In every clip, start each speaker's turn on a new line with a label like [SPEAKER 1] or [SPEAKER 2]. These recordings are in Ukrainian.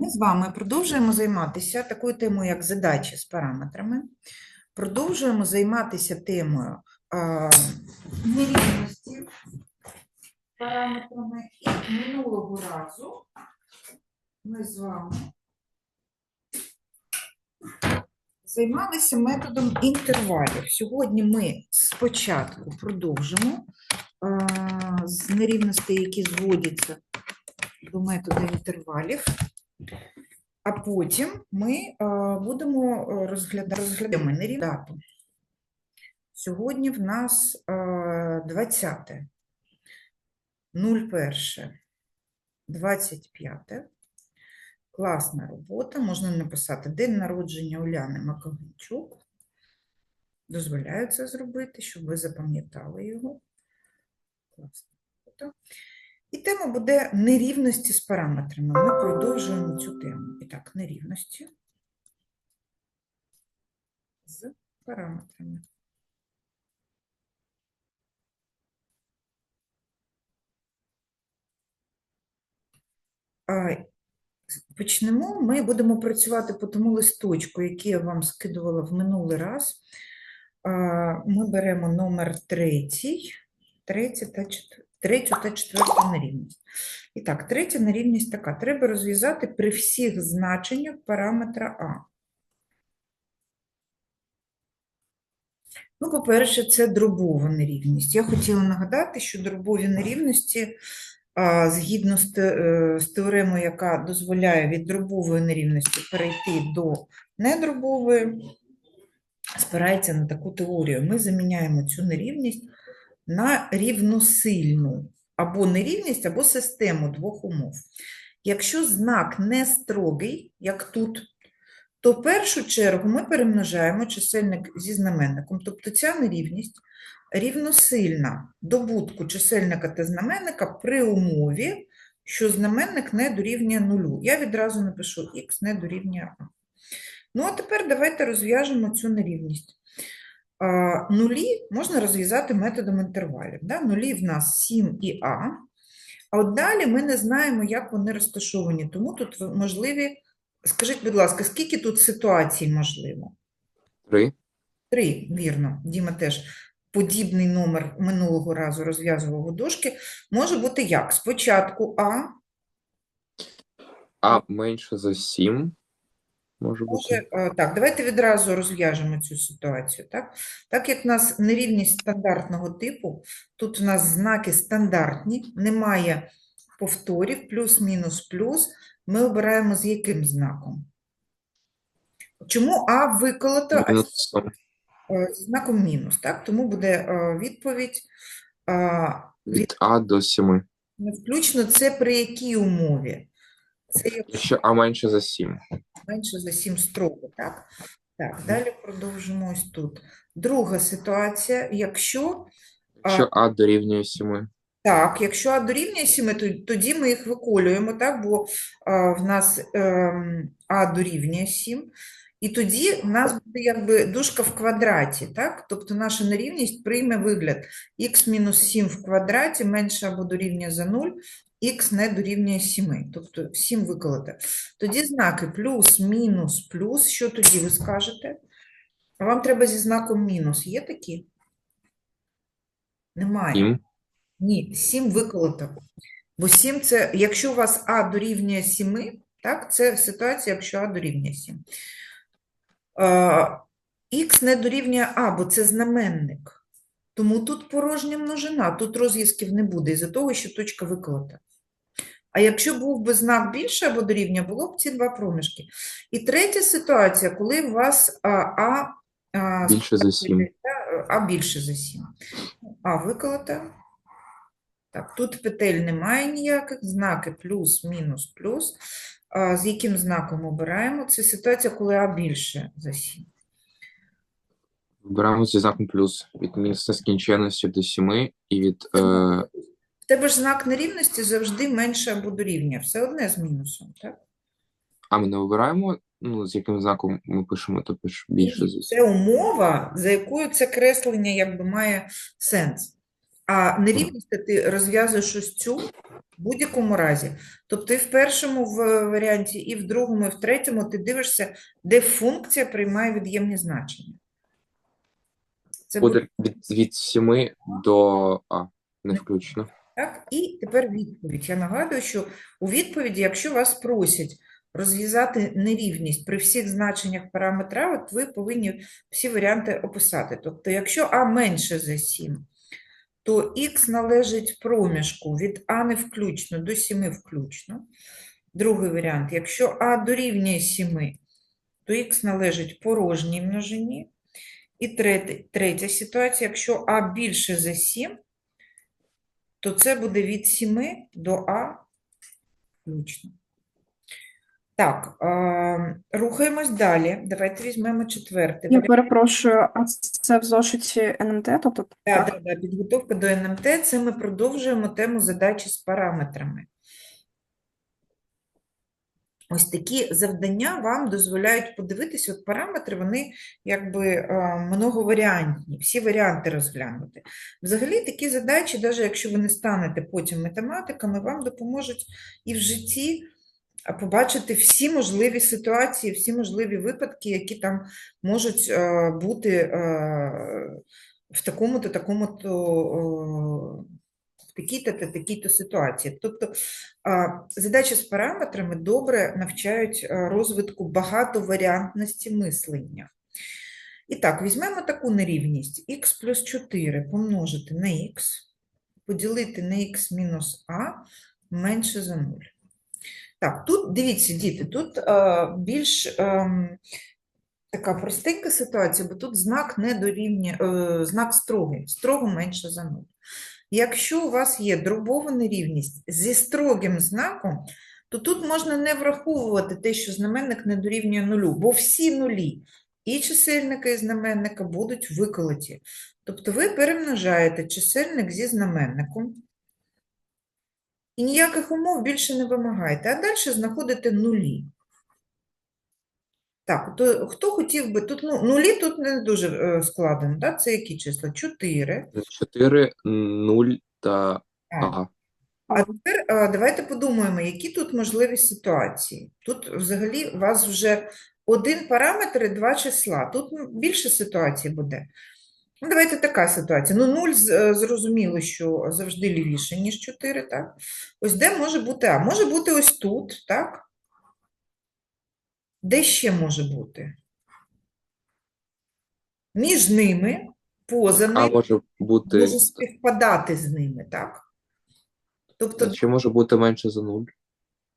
[SPEAKER 1] Ми з вами продовжуємо займатися такою темою, як задачі з параметрами. Продовжуємо займатися темою а, нерівності параметрами. І минулого разу ми з вами займалися методом інтервалів. Сьогодні ми спочатку продовжимо а, з нерівностей, які зводяться до методу інтервалів. А потім ми е, будемо е, розглядати розглядаємо нерівну дату. Сьогодні в нас е, 20, 01, 25. Класна робота. Можна написати День народження Уляни Маковенчук. Дозволяю це зробити, щоб ви запам'ятали його. Класна робота. І тема буде нерівності з параметрами. Ми продовжуємо цю тему. І так, нерівності з параметрами. Почнемо. Ми будемо працювати по тому листочку, який я вам скидувала в минулий раз. Ми беремо номер третій, третій та четвер- третю та четверту нерівність. І так, третя нерівність така. Треба розв'язати при всіх значеннях параметра А. Ну, по-перше, це дробова нерівність. Я хотіла нагадати, що дробові нерівності, згідно з, е, з теоремою, яка дозволяє від дробової нерівності перейти до недробової, спирається на таку теорію. Ми заміняємо цю нерівність на рівносильну або нерівність, або систему двох умов. Якщо знак не строгий, як тут, то в першу чергу ми перемножаємо чисельник зі знаменником. Тобто ця нерівність рівносильна добутку чисельника та знаменника при умові, що знаменник не дорівнює нулю. Я відразу напишу х не дорівнює а. Ну, а тепер давайте розв'яжемо цю нерівність. Нулі можна розв'язати методом інтервалів. Да? Нулі в нас 7 і А. А от далі ми не знаємо, як вони розташовані, тому тут можливі. Скажіть, будь ласка, скільки тут ситуацій можливо?
[SPEAKER 2] Три.
[SPEAKER 1] Три, вірно. Діма теж подібний номер минулого разу розв'язував у дошки. Може бути як? Спочатку А,
[SPEAKER 2] А менше за 7. Може бути.
[SPEAKER 1] Може, е, так, давайте відразу розв'яжемо цю ситуацію. Так? так як в нас нерівність стандартного типу, тут у нас знаки стандартні, немає повторів, плюс, мінус, плюс. Ми обираємо з яким знаком? Чому А виколото, а е, зі знаком мінус? Так? Тому буде е, відповідь
[SPEAKER 2] від А до 7.
[SPEAKER 1] не включно це при якій умові? Це якщо
[SPEAKER 2] Якщо А менше за 7.
[SPEAKER 1] менше за 7 строго, так? Так, далі продовжимо ось тут. Друга ситуація, якщо, а,
[SPEAKER 2] Якщо А дорівнює 7.
[SPEAKER 1] так, якщо А дорівнює 7, то, тоді ми їх виколюємо, так, бо а, в нас ем, А дорівнює 7, і тоді в нас буде якби дужка в квадраті, так? Тобто наша нерівність прийме вигляд х мінус 7 в квадраті менше або дорівнює за 0, х не дорівнює 7, тобто 7 виколоти. Тоді знаки плюс, мінус, плюс. Що тоді ви скажете? А Вам треба зі знаком мінус. Є такі? Немає.
[SPEAKER 2] 7.
[SPEAKER 1] Ні, 7 виколото. Бо 7 це, якщо у вас А дорівнює 7, так, це ситуація, якщо А дорівнює 7. Х не дорівнює А, бо це знаменник. Тому тут порожня множина, тут розв'язків не буде, із-за того, що точка виколота. А якщо був би знак більше або дорівнює, було б ці два проміжки. І третя ситуація, коли у вас а, а, а,
[SPEAKER 2] Більше за 7.
[SPEAKER 1] а більше за 7. А виколота. Так, тут петель немає ніяких, знаки плюс, мінус, плюс. А, з яким знаком обираємо? Це ситуація, коли А більше за 7.
[SPEAKER 2] Вибираємо зі знаком плюс від мінус нескінченності до 7 і від е,
[SPEAKER 1] В тебе ж знак нерівності завжди менше або дорівнює. Все одне з мінусом, так?
[SPEAKER 2] А ми не вибираємо, ну, з яким знаком ми пишемо, то пиш більше 7.
[SPEAKER 1] Це умова, за якою це креслення якби має сенс. А нерівність ти розв'язуєш ось цю в будь-якому разі. Тобто і в першому варіанті, і в другому, і в третьому ти дивишся, де функція приймає від'ємні значення. Це буде
[SPEAKER 2] від, від 7 до А, не включно.
[SPEAKER 1] Так, і тепер відповідь. Я нагадую, що у відповіді, якщо вас просять розв'язати нерівність при всіх значеннях параметра, от ви повинні всі варіанти описати. Тобто, якщо А менше за 7, то х належить проміжку від А не включно до 7 включно. Другий варіант, якщо А дорівнює 7, то х належить порожній множині. І третя, третя ситуація, якщо А більше за 7, то це буде від 7 до А включно. Так, рухаємось далі. Давайте візьмемо четвертий
[SPEAKER 3] Я перепрошую, а це в зошиті НМТ? Тобто
[SPEAKER 1] Да,
[SPEAKER 3] так?
[SPEAKER 1] да, да, підготовка до НМТ. Це ми продовжуємо тему задачі з параметрами. Ось такі завдання вам дозволяють подивитися, от параметри, вони якби е, многоваріантні, всі варіанти розглянути. Взагалі такі задачі, навіть якщо ви не станете потім математиками, вам допоможуть і в житті побачити всі можливі ситуації, всі можливі випадки, які там можуть е, бути е, в такому-то, такому-то, такій-то та такій-то ситуації. Тобто задачі з параметрами добре навчають розвитку багатоваріантності мислення. І так, візьмемо таку нерівність х плюс 4 помножити на х, поділити на х мінус а менше за 0. Так, тут дивіться, діти, тут а, більш ем, така простенька ситуація, бо тут знак не дорівнює, е, знак строгий, строго менше за 0. Якщо у вас є дробова нерівність зі строгим знаком, то тут можна не враховувати те, що знаменник не дорівнює нулю, бо всі нулі і чисельника, і знаменника будуть виколоті. Тобто ви перемножаєте чисельник зі знаменником, і ніяких умов більше не вимагаєте, а далі знаходите нулі. Так, то хто хотів би тут, ну, нулі тут не дуже е, складно, да? Це які числа? 4.
[SPEAKER 2] 4, 0 та
[SPEAKER 1] А.
[SPEAKER 2] А.
[SPEAKER 1] А тепер а, давайте подумаємо, які тут можливі ситуації. Тут взагалі у вас вже один параметр і два числа. Тут більше ситуацій буде. Ну, давайте така ситуація. Ну, 0 зрозуміло, що завжди лівіше, ніж 4, так? Ось де може бути А? Може бути ось тут, так? Де ще може бути? Між ними, поза
[SPEAKER 2] А
[SPEAKER 1] ними,
[SPEAKER 2] може бути,
[SPEAKER 1] може співпадати з ними, так? Тобто
[SPEAKER 2] чи може бути менше за 0?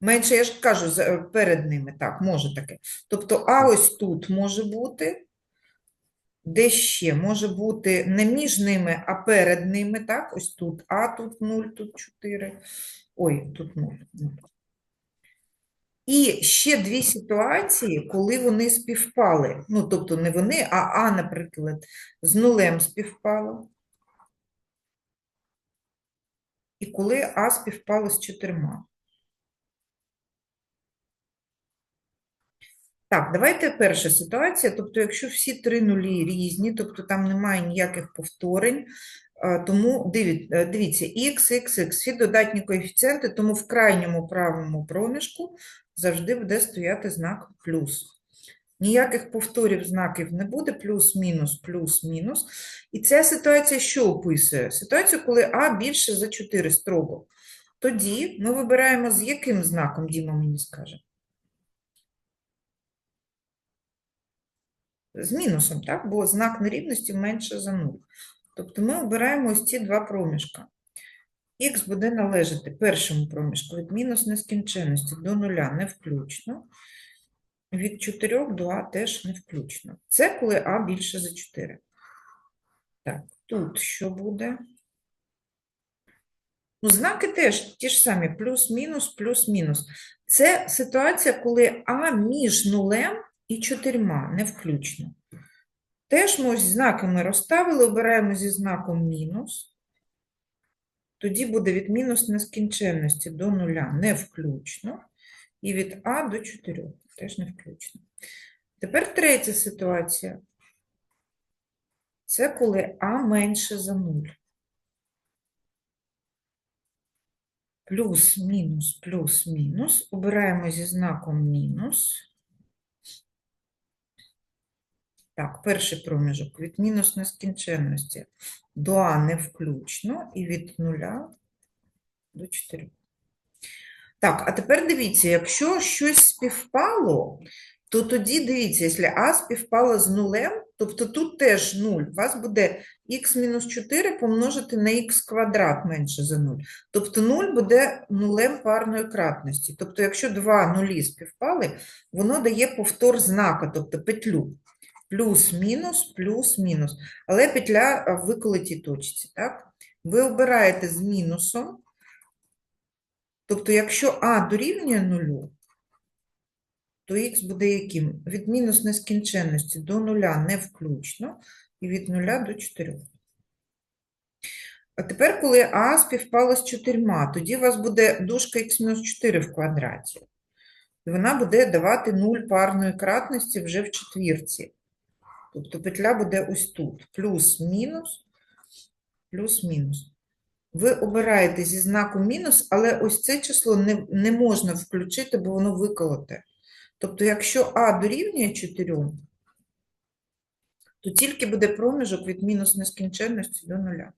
[SPEAKER 1] Менше, я ж кажу, за- перед ними, так, може таке. Тобто, а ось тут може бути, де ще може бути не між ними, а перед ними, так, ось тут А, тут 0, тут 4, ой, тут 0. І ще дві ситуації, коли вони співпали. Ну, тобто не вони, а А, наприклад, з нулем співпало. І коли А співпало з чотирма. Так, давайте перша ситуація. Тобто, якщо всі три нулі різні, тобто там немає ніяких повторень, тому е, дивіться, х, х, х, всі додатні коефіцієнти, тому в крайньому правому проміжку завжди буде стояти знак плюс. Ніяких повторів знаків не буде, плюс-мінус, плюс-мінус. І ця ситуація що описує? Ситуацію, коли А більше за 4 строго. Тоді ми вибираємо, з яким знаком Діма мені скаже. З мінусом, так? Бо знак нерівності менше за 0. Тобто ми обираємо ось ці два проміжка. Х буде належати першому проміжку від мінус нескінченності до нуля не включно. Від 4 до А теж не включно. Це коли А більше за 4. Так, тут що буде? Ну, знаки теж ті ж самі, плюс-мінус, плюс-мінус. Це ситуація, коли А між нулем і чотирма, не включно. Теж ми ось знаки ми розставили, обираємо зі знаком мінус. Тоді буде від мінус нескінченності до нуля не включно. І від А до 4 теж не включно. Тепер третя ситуація. Це коли А менше за 0. Плюс, мінус, плюс, мінус. Обираємо зі знаком мінус. Так, перший проміжок від мінус нескінченності до А не включно і від 0 до 4. Так, а тепер дивіться, якщо щось співпало, то тоді дивіться, якщо А співпало з нулем, тобто тут теж 0, у вас буде х мінус 4 помножити на х квадрат менше за 0. Тобто 0 буде нулем парної кратності. Тобто, якщо два нулі співпали, воно дає повтор знака, тобто петлю. Плюс-мінус, плюс-мінус. Але петля в виколотій точці, так? Ви обираєте з мінусом. Тобто, якщо А дорівнює нулю, то х буде яким? Від мінус нескінченності до нуля не включно, і від нуля до 4. А тепер, коли А співпало з чотирма, тоді у вас буде дужка х-4 в квадраті. І вона буде давати 0 парної кратності вже в четвірці. Тобто петля буде ось тут. Плюс-мінус, плюс-мінус. Ви обираєте зі знаком мінус, але ось це число не, не можна включити, бо воно виколоте. Тобто, якщо А дорівнює 4, то тільки буде проміжок від мінус нескінченності до нуля.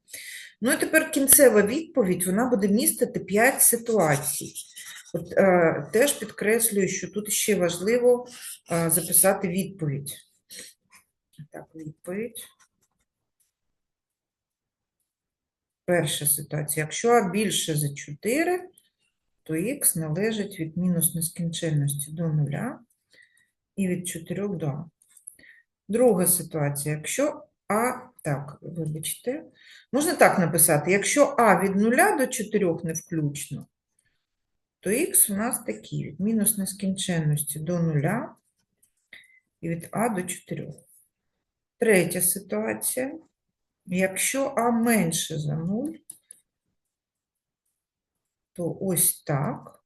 [SPEAKER 1] Ну і тепер кінцева відповідь, вона буде містити 5 ситуацій. От, е, теж підкреслюю, що тут ще важливо е, записати відповідь. Так, відповідь. Перша ситуація. Якщо А більше за 4, то х належить від мінус нескінченності до нуля і від 4 до А. Друга ситуація. Якщо А, так, вибачте, можна так написати, якщо А від 0 до 4 не включно, то х у нас такі, від мінус нескінченності до 0 і від А до 4. Третя ситуація. Якщо А менше за 0, то ось так.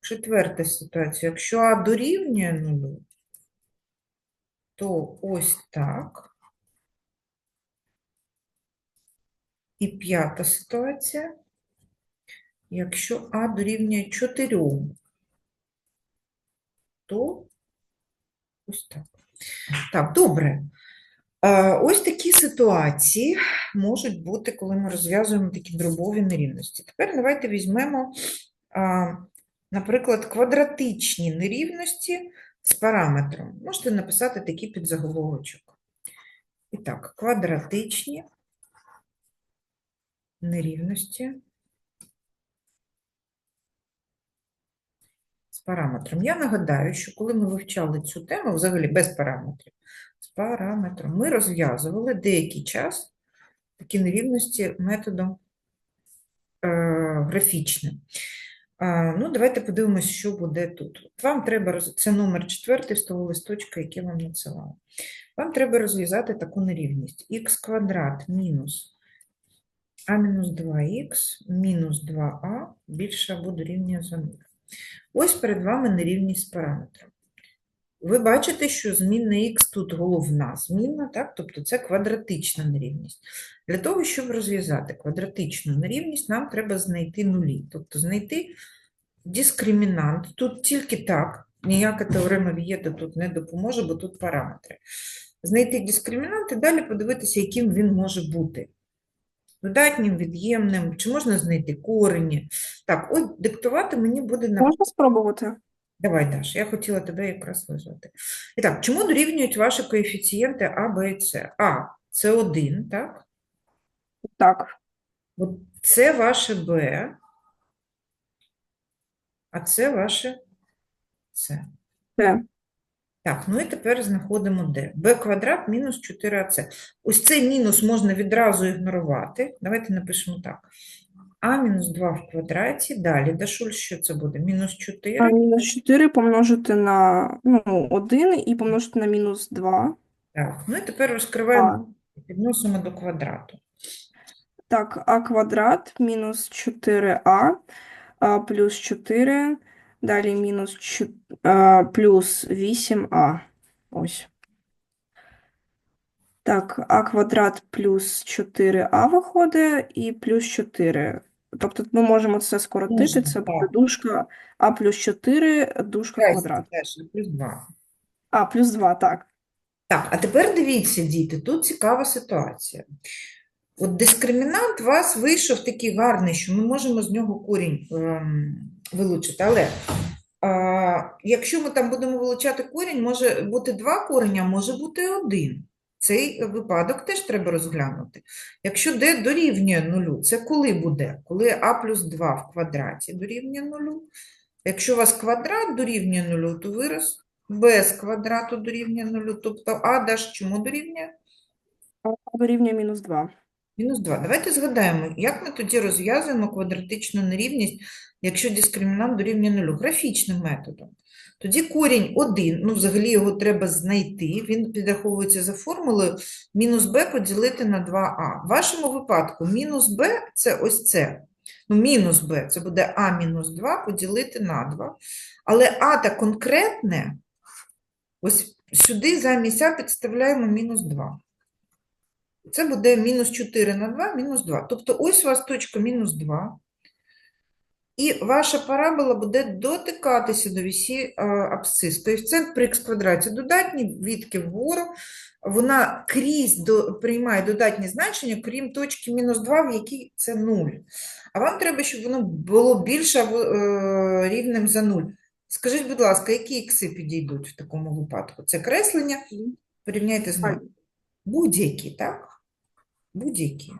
[SPEAKER 1] Четверта ситуація. Якщо А дорівнює 0, то ось так. І п'ята ситуація. Якщо А дорівнює 4, то ось так. Так, добре. Е, Ось такі ситуації можуть бути, коли ми розв'язуємо такі дробові нерівності. Тепер давайте візьмемо, наприклад, квадратичні нерівності з параметром. Можете написати такий підзаголовочок. І так, квадратичні нерівності з параметром. Я нагадаю, що коли ми вивчали цю тему, взагалі без параметрів, з параметром, ми розв'язували деякий час такі нерівності методом е, графічним. А, ну, давайте подивимось, що буде тут. Вам треба роз... Це номер 4 з того листочка, який я вам надсилала. Вам треба розв'язати таку нерівність. х квадрат мінус а мінус 2х мінус 2а більше або дорівнює за 0. Ось перед вами нерівність з параметром. Ви бачите, що змінна х тут головна змінна, так? тобто це квадратична нерівність. Для того, щоб розв'язати квадратичну нерівність, нам треба знайти нулі, тобто знайти дискримінант. Тут тільки так, ніяка теорема Вієта тут не допоможе, бо тут параметри. Знайти дискримінант і далі подивитися, яким він може бути. Додатнім, від'ємним, чи можна знайти корені. Так, от диктувати мені буде на
[SPEAKER 3] Можна спробувати?
[SPEAKER 1] Давай, Даш, я хотіла тебе якраз визвати. І так, чому дорівнюють ваші коефіцієнти А, Б і С? А – це 1, так?
[SPEAKER 3] Так.
[SPEAKER 1] От це ваше Б, а це ваше С.
[SPEAKER 3] Це.
[SPEAKER 1] Так, ну і тепер знаходимо Д. Б квадрат мінус 4АС. Ось цей мінус можна відразу ігнорувати. Давайте напишемо так. А мінус 2 в квадраті. Далі, Дашуль, що це буде? Мінус 4.
[SPEAKER 3] А мінус 4 помножити на ну, 1 і помножити на мінус 2.
[SPEAKER 1] Так, ну і тепер розкриваємо,
[SPEAKER 3] А.
[SPEAKER 1] підносимо до квадрату.
[SPEAKER 3] Так, а квадрат мінус 4а а, плюс 4, далі мінус 4, а, плюс 8а. Ось. Так, а квадрат плюс 4а виходить і плюс 4. Тобто ми можемо це скоротити, це буде дужка а плюс 4, дужка квадрат.
[SPEAKER 1] Плюс 2.
[SPEAKER 3] А, плюс 2, так.
[SPEAKER 1] Так, а тепер дивіться, діти, тут цікава ситуація. От дискримінант у вас вийшов такий гарний, що ми можемо з нього корінь ем, вилучити. Але а, якщо ми там будемо вилучати корінь, може бути два кореня, може бути один. Цей випадок теж треба розглянути. Якщо d дорівнює нулю, це коли буде? Коли а плюс 2 в квадраті дорівнює нулю. Якщо у вас квадрат дорівнює нулю, то вираз без квадрату дорівнює нулю. Тобто а даш чому дорівнює?
[SPEAKER 3] А дорівнює мінус 2.
[SPEAKER 1] Мінус 2. Давайте згадаємо, як ми тоді розв'язуємо квадратичну нерівність, якщо дискримінант дорівнює нулю? Графічним методом. Тоді корінь 1, ну взагалі його треба знайти, він підраховується за формулою мінус b поділити на 2а. В вашому випадку мінус b – це ось це. Ну, мінус b – це буде а мінус 2 поділити на 2. Але а та конкретне, ось сюди замість а підставляємо мінус 2. Це буде мінус 4 на 2, мінус 2. Тобто ось у вас точка мінус 2. І ваша парабола буде дотикатися до вісі е, абсцис. Коефіцієнт при х квадраті додатній, відки вгору. Вона крізь до, приймає додатні значення, крім точки мінус 2, в якій це 0. А вам треба, щоб воно було більше е, рівним за 0. Скажіть, будь ласка, які ікси підійдуть в такому випадку? Це креслення? Порівняйте з
[SPEAKER 3] Ай.
[SPEAKER 1] Будь-які, так? Будь-які.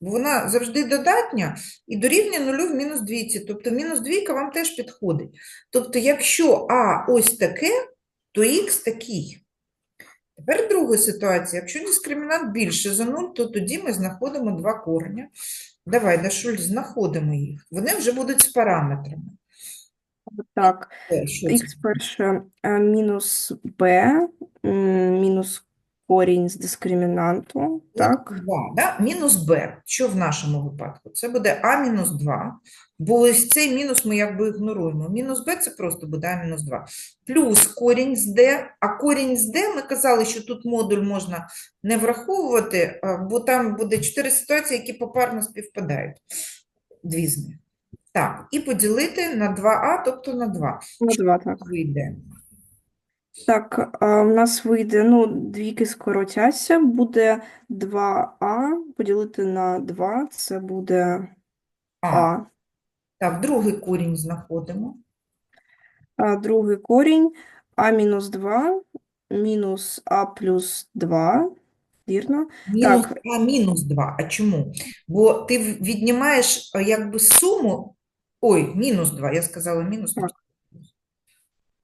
[SPEAKER 1] Бо вона завжди додатня і дорівнює нулю в мінус двійці. Тобто мінус двійка вам теж підходить. Тобто, якщо А ось таке, то Х такий. Тепер друга ситуація. Якщо дискримінант більше за 0, то тоді ми знаходимо два кореня. Давай, Дашуль, знаходимо їх. Вони вже будуть з параметрами.
[SPEAKER 3] Так,
[SPEAKER 1] Е,
[SPEAKER 3] х перше е, мінус м, мінус корінь з дискримінанту, так?
[SPEAKER 1] 2, да? Мінус b. Що в нашому випадку? Це буде а мінус 2, бо ось цей мінус ми якби ігноруємо. Мінус b – це просто буде а мінус 2. Плюс корінь з d, а корінь з d, ми казали, що тут модуль можна не враховувати, бо там буде 4 ситуації, які попарно співпадають. Дві з них. Так, і поділити на 2а, тобто на 2.
[SPEAKER 3] Ну, два, так.
[SPEAKER 1] Вийде.
[SPEAKER 3] Так, а в нас вийде, ну, двійки скоротяться, буде 2а поділити на 2, це буде
[SPEAKER 1] А,
[SPEAKER 3] а.
[SPEAKER 1] так, другий корінь знаходимо.
[SPEAKER 3] А другий корінь а мінус 2 мінус а плюс 2, вірно?
[SPEAKER 1] Мінус
[SPEAKER 3] Так.
[SPEAKER 1] 2, мінус 2. А чому? Бо ти в- віднімаєш а, якби суму. Ой, мінус 2. Я сказала мінус.
[SPEAKER 3] Так.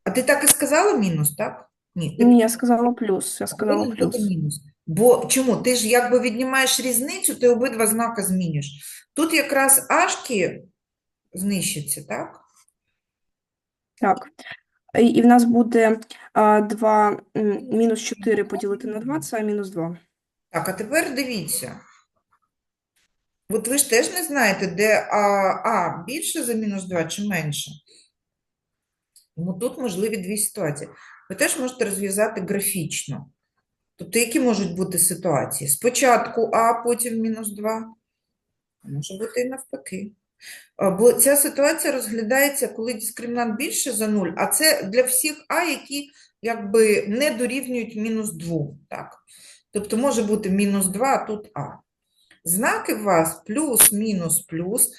[SPEAKER 1] А ти так і сказала мінус, так? Ні, ти
[SPEAKER 3] Ні, я сказала плюс, я сказала
[SPEAKER 1] повинен бути
[SPEAKER 3] плюс.
[SPEAKER 1] мінус. Бо чому? Ти ж якби віднімаєш різницю, ти обидва знака змінюєш. Тут якраз ашки знищаться, так?
[SPEAKER 3] Так. І, і в нас буде а, 2, м, мінус 4 поділити на 2, це мінус 2.
[SPEAKER 1] Так, а тепер дивіться. От ви ж теж не знаєте, де а, а більше за мінус 2 чи менше. Тому тут можливі дві ситуації. Ви теж можете розв'язати графічно. Тобто, які можуть бути ситуації? Спочатку а, потім мінус 2. Може бути і навпаки. Бо ця ситуація розглядається, коли дискримінант більше за 0, а це для всіх а, які якби не дорівнюють мінус 2. Так? Тобто може бути мінус 2, а тут а. Знаки у вас плюс, мінус, плюс,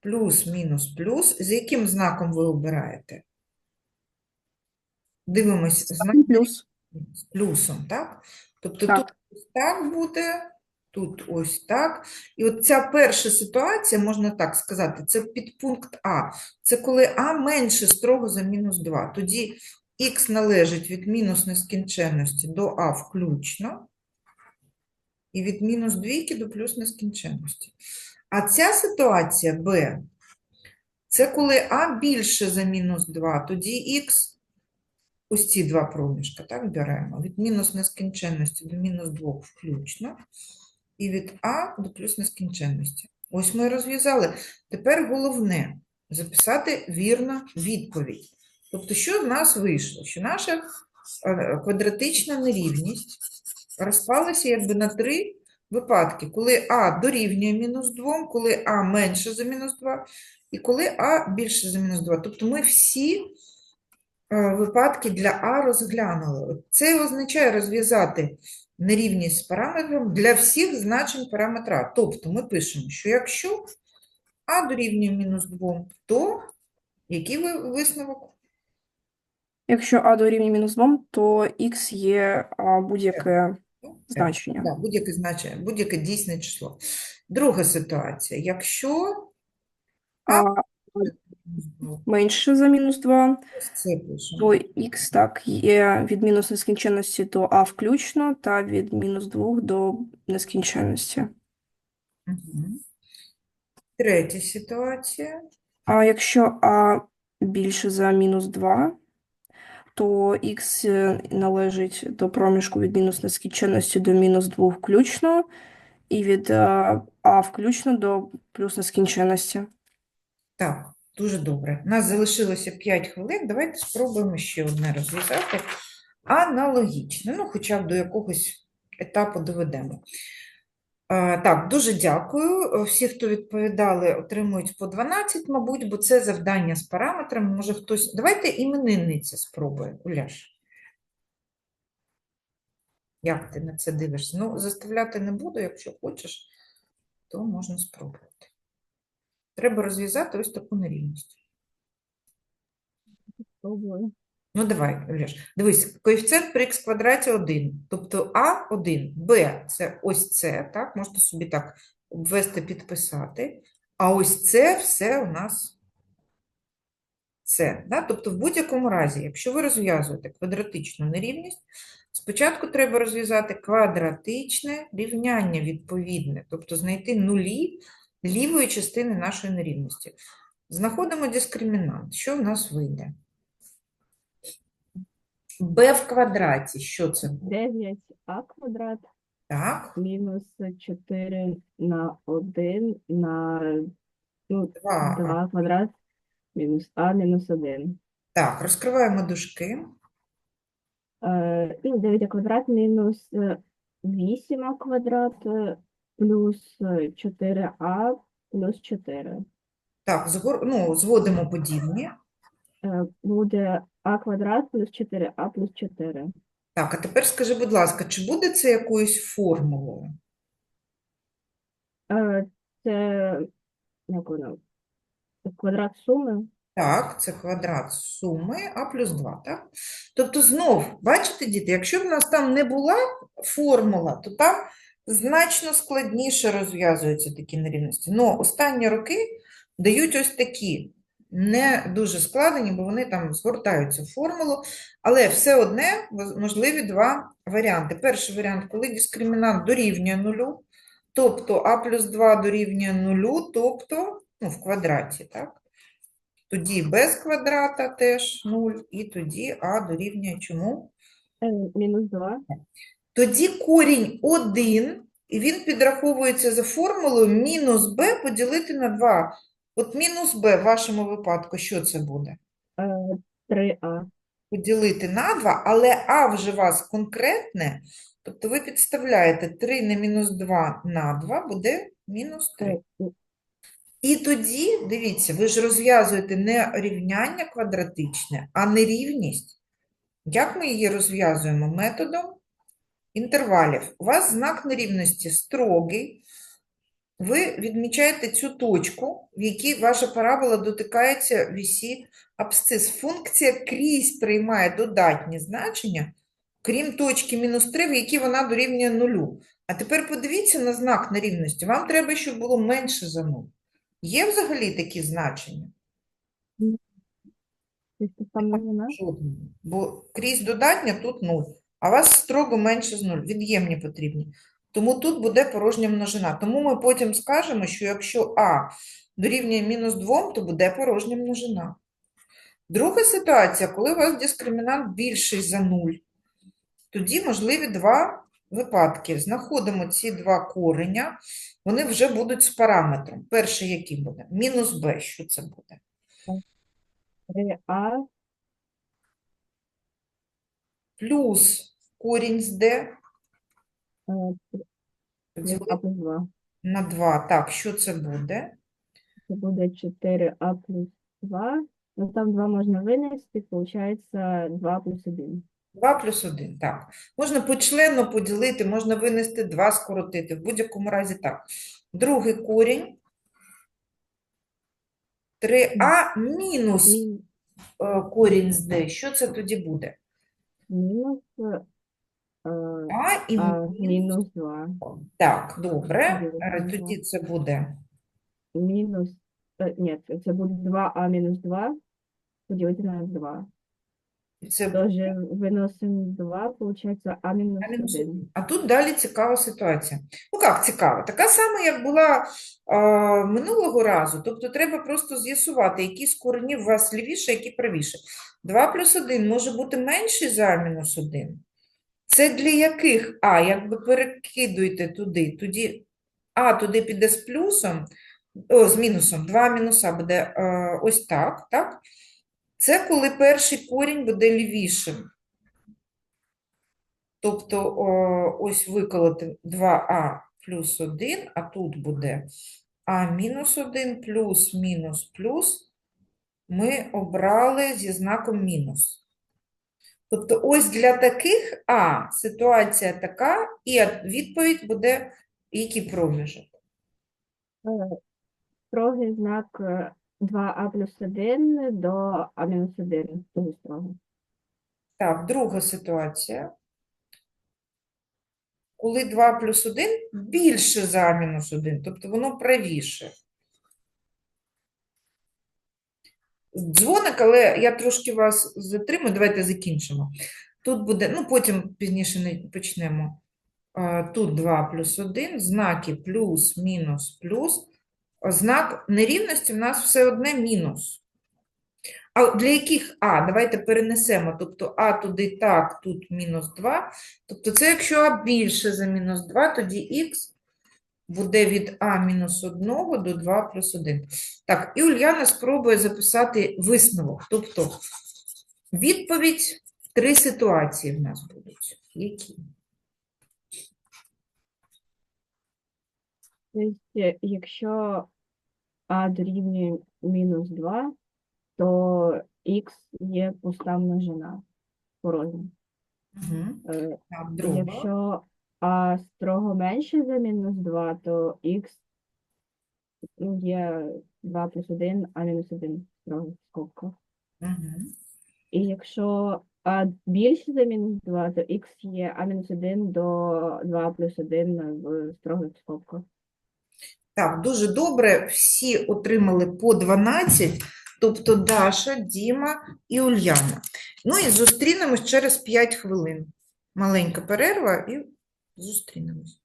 [SPEAKER 1] плюс, мінус, плюс. З яким знаком ви обираєте? Дивимось, знак
[SPEAKER 3] Плюс.
[SPEAKER 1] з плюсом, так? Тобто
[SPEAKER 3] Так.
[SPEAKER 1] тут ось так буде, тут ось так. І от ця перша ситуація, можна так сказати, це підпункт А. Це коли А менше строго за мінус 2. Тоді х належить від мінус нескінченності до А включно, і від мінус двійки до плюс нескінченності. А ця ситуація Б, це коли А більше за мінус 2, тоді х ось ці два проміжка, так, беремо, від мінус нескінченності до мінус 2 включно, і від А до плюс нескінченності. Ось ми розв'язали. Тепер головне – записати вірно відповідь. Тобто, що в нас вийшло? Що наша е, квадратична нерівність розпалися якби на три випадки, коли А дорівнює мінус 2, коли А менше за мінус 2, і коли А більше за мінус 2. Тобто ми всі випадки для А розглянули. Це означає розв'язати нерівність з параметром для всіх значень параметра. Тобто ми пишемо, що якщо А дорівнює мінус 2, то який висновок?
[SPEAKER 3] Якщо а дорівнює мінус 2, то х є будь-яке значення.
[SPEAKER 1] Да, будь-яке значення, будь-яке дійсне число. Друга ситуація. Якщо
[SPEAKER 3] А менше за мінус 2,
[SPEAKER 1] це пишемо.
[SPEAKER 3] то х так є від мінус нескінченності до а включно та від мінус 2 до нескінченності.
[SPEAKER 1] Мгм. Третя ситуація.
[SPEAKER 3] А якщо а більше за мінус 2, то х е, належить до проміжку від мінус нескінченності до мінус 2 включно, і від е, а включно до плюс нескінченності.
[SPEAKER 1] Так, дуже добре. У нас залишилося 5 хвилин. Давайте спробуємо ще одне розв'язати. Аналогічно, ну, хоча б до якогось етапу доведемо. А, Так, дуже дякую. Е, Всі, хто відповідали, отримують по 12, мабуть, бо це завдання з параметрами. Може хтось. Давайте іменинниця спробує, Уляш. Як ти на це дивишся? Ну, заставляти не буду, якщо хочеш, то можна спробувати. Треба розв'язати ось таку нерівність.
[SPEAKER 3] Пробую.
[SPEAKER 1] Ну, давай, Олеж. Дивись, коефіцієнт при х квадраті 1. Тобто А 1, Б це ось це, так? Можете собі так обвести, підписати. А ось це все у нас це. Да? Тобто в будь-якому разі, якщо ви розв'язуєте квадратичну нерівність, спочатку треба розв'язати квадратичне рівняння відповідне, тобто знайти нулі лівої частини нашої нерівності. Знаходимо дискримінант. Що в нас вийде? b в квадраті, що це буде?
[SPEAKER 4] 9а квадрат
[SPEAKER 1] Так,
[SPEAKER 4] мінус 4 на 1 на ну,
[SPEAKER 1] 2.
[SPEAKER 4] 2 квадрат мінус а мінус 1.
[SPEAKER 1] Так, розкриваємо дужки.
[SPEAKER 4] Е, 9 квадрат мінус 8 квадрат е, плюс 4а плюс 4.
[SPEAKER 1] Так, згор... ну, зводимо подібні.
[SPEAKER 4] Е, буде а квадрат плюс 4а плюс 4.
[SPEAKER 1] Так, а тепер скажи, будь ласка, чи буде це якоюсь формулою?
[SPEAKER 4] Е, це як воно? Квадрат суми.
[SPEAKER 1] Так, це квадрат суми а плюс 2, так? Тобто знов, бачите, діти, якщо б у нас там не була формула, то там значно складніше розв'язуються такі нерівності. Но останні роки дають ось такі, не дуже складені, бо вони там згортаються в формулу, але все одне можливі два варіанти. Перший варіант, коли дискримінант дорівнює нулю, тобто а плюс 2 дорівнює нулю, тобто ну, в квадраті, так? Тоді без квадрата теж 0, і тоді а дорівнює чому?
[SPEAKER 4] Е, мінус 2.
[SPEAKER 1] Тоді корінь 1, і він підраховується за формулою мінус b поділити на 2. От мінус b в вашому випадку, що це буде?
[SPEAKER 4] 3а.
[SPEAKER 1] Поділити на 2, але а вже у вас конкретне, тобто ви підставляєте 3 на мінус 2 на 2 буде мінус 3.
[SPEAKER 4] Е,
[SPEAKER 1] І тоді, дивіться, ви ж розв'язуєте не рівняння квадратичне, а нерівність. Як ми її розв'язуємо? Методом інтервалів. У вас знак нерівності строгий. Ви відмічаєте цю точку, в якій ваша парабола дотикається вісі абсцис. Функція крізь приймає додатні значення, крім точки мінус 3, в якій вона дорівнює нулю. А тепер подивіться на знак нерівності. Вам треба, щоб було менше за 0. Є взагалі такі значення?
[SPEAKER 4] Тобто.
[SPEAKER 1] Жодного. Бо крізь додатня тут 0, а вас строго менше з 0, від'ємні потрібні. Тому тут буде порожня множина. Тому ми потім скажемо, що якщо а дорівнює мінус 2, то буде порожня множина. Друга ситуація, коли у вас дискримінант більший за 0, тоді можливі два випадки. Знаходимо ці два кореня, вони вже будуть з параметром. Перший який буде? Мінус b, що це буде?
[SPEAKER 4] 3а
[SPEAKER 1] Плюс корінь з d, Поділити
[SPEAKER 4] А плюс 2.
[SPEAKER 1] на 2. Так, що це буде?
[SPEAKER 4] Це буде 4а плюс 2. Ну там 2 можна винести, виходить 2 плюс 1.
[SPEAKER 1] 2 плюс 1, так. Можна почленно поділити, можна винести 2, скоротити. В будь-якому разі так. Другий корінь. 3а мінус
[SPEAKER 4] Мін-
[SPEAKER 1] е, корінь з d. Що це тоді буде?
[SPEAKER 4] Мінус е,
[SPEAKER 1] А і
[SPEAKER 4] а,
[SPEAKER 1] мінус.
[SPEAKER 4] мінус 2.
[SPEAKER 1] Так, добре. Е, Тоді це буде
[SPEAKER 4] Мінус, е, ні, це- буде 2а мінус 2 поділити на 2.
[SPEAKER 1] це
[SPEAKER 4] Тож виносимо 2, виходить а мінус
[SPEAKER 1] А
[SPEAKER 4] 1.
[SPEAKER 1] А тут далі цікава ситуація. Ну як цікава? Така сама, як була а, минулого разу. Тобто треба просто з'ясувати, які з коренів у вас лівіше, які правіше. 2 плюс 1 може бути менший за мінус 1. Це для яких А? Якби перекидуєте туди, тоді А туди піде з плюсом, о, з мінусом. 2 мінус А буде е, ось так, так? Це коли перший корінь буде лівішим. Тобто о, ось виколоти 2а плюс 1, а тут буде а мінус 1 плюс мінус плюс. Ми обрали зі знаком мінус. Тобто ось для таких А ситуація така, і відповідь буде який проміжок?
[SPEAKER 4] Е, Строгий знак е, 2а плюс 1 до а мінус 1. Дуже строго.
[SPEAKER 1] Так, друга ситуація. Коли 2 плюс 1 більше за А мінус 1, тобто воно правіше. Дзвоник, але я трошки вас затримую, давайте закінчимо. Тут буде, ну потім пізніше не почнемо. Тут 2 плюс 1, знаки плюс, мінус, плюс. Знак нерівності в нас все одне мінус. А для яких А? Давайте перенесемо. Тобто А туди так, тут мінус 2. Тобто це якщо А більше за мінус 2, тоді Х буде від А мінус 1 до 2 плюс 1. Так, і Ульяна спробує записати висновок. Тобто відповідь, три ситуації в нас будуть. Які?
[SPEAKER 4] Тобто, якщо а дорівнює мінус 2, то х є пуста множина порожня.
[SPEAKER 1] Угу.
[SPEAKER 4] Е,
[SPEAKER 1] Так, друга.
[SPEAKER 4] Якщо а строго менше за мінус 2, то х ну, є 2 плюс 1, а мінус 1 строго в скобках.
[SPEAKER 1] Угу.
[SPEAKER 4] І якщо а більше за мінус 2, то х є а мінус 1 до 2 плюс 1 в строгих скобках.
[SPEAKER 1] Так, дуже добре. Всі отримали по 12, тобто Даша, Діма і Ульяна. Ну і зустрінемось через 5 хвилин. Маленька перерва і зустрінемось.